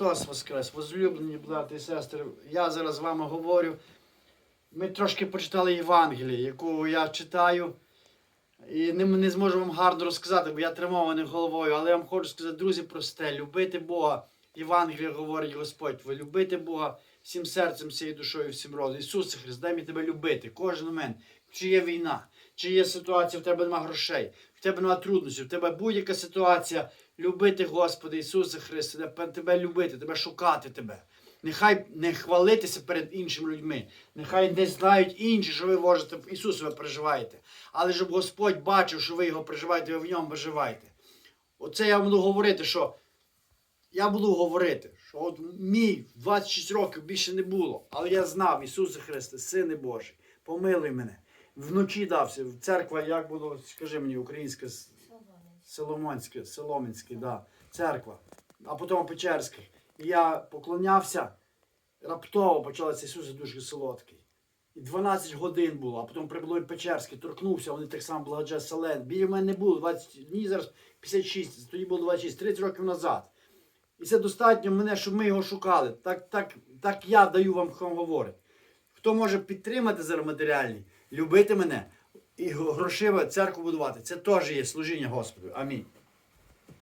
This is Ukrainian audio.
Христос Воскрес, возлюблені брати і сестри. Я зараз з вами говорю. Ми трошки почитали Євангеліє, яку я читаю. І не, не зможу вам гарно розказати, бо я тримований головою. Але я вам хочу сказати, друзі, просте, любити Бога. Євангеліє говорить Господь, ви любите Бога всім серцем, всією душою, всім родом. Ісусе Христ, дай мені тебе любити, кожен момент. Чи є війна, чи є ситуація, в тебе нема грошей, в тебе нема труднощів, в тебе будь-яка ситуація. Любити Господи Ісусе Христе, тебе- любити, тебе шукати тебе. Нехай не хвалитися перед іншими людьми. Нехай не знають інші, що ви можете Ісусове переживаєте. Але щоб Господь бачив, що ви його переживаєте, ви в ньому виживаєте. Оце я буду говорити, що я буду говорити, що от мій 26 років більше не було. Але я знав, Ісусе Христе, Сине Божий, помилуй мене. Вночі дався. Церква, як було, скажи мені, українська, с- Соломонське, Соломінське, да, церква, а потім Печерське. І я поклонявся, раптово почалося Ісус дуже солодкий. І 12 годин було, а потім прибуло і Печерське, торкнувся, вони так само благоджа Селен. Біля мене не було 20, мені зараз 56, тоді було 26, 30 років назад. І це достатньо мене, щоб ми його шукали. Так, так, так я даю вам, хто говорить. Хто може підтримати зараз матеріальні, любити мене і грошима церкву будувати, це теж є служіння Господу. Амінь.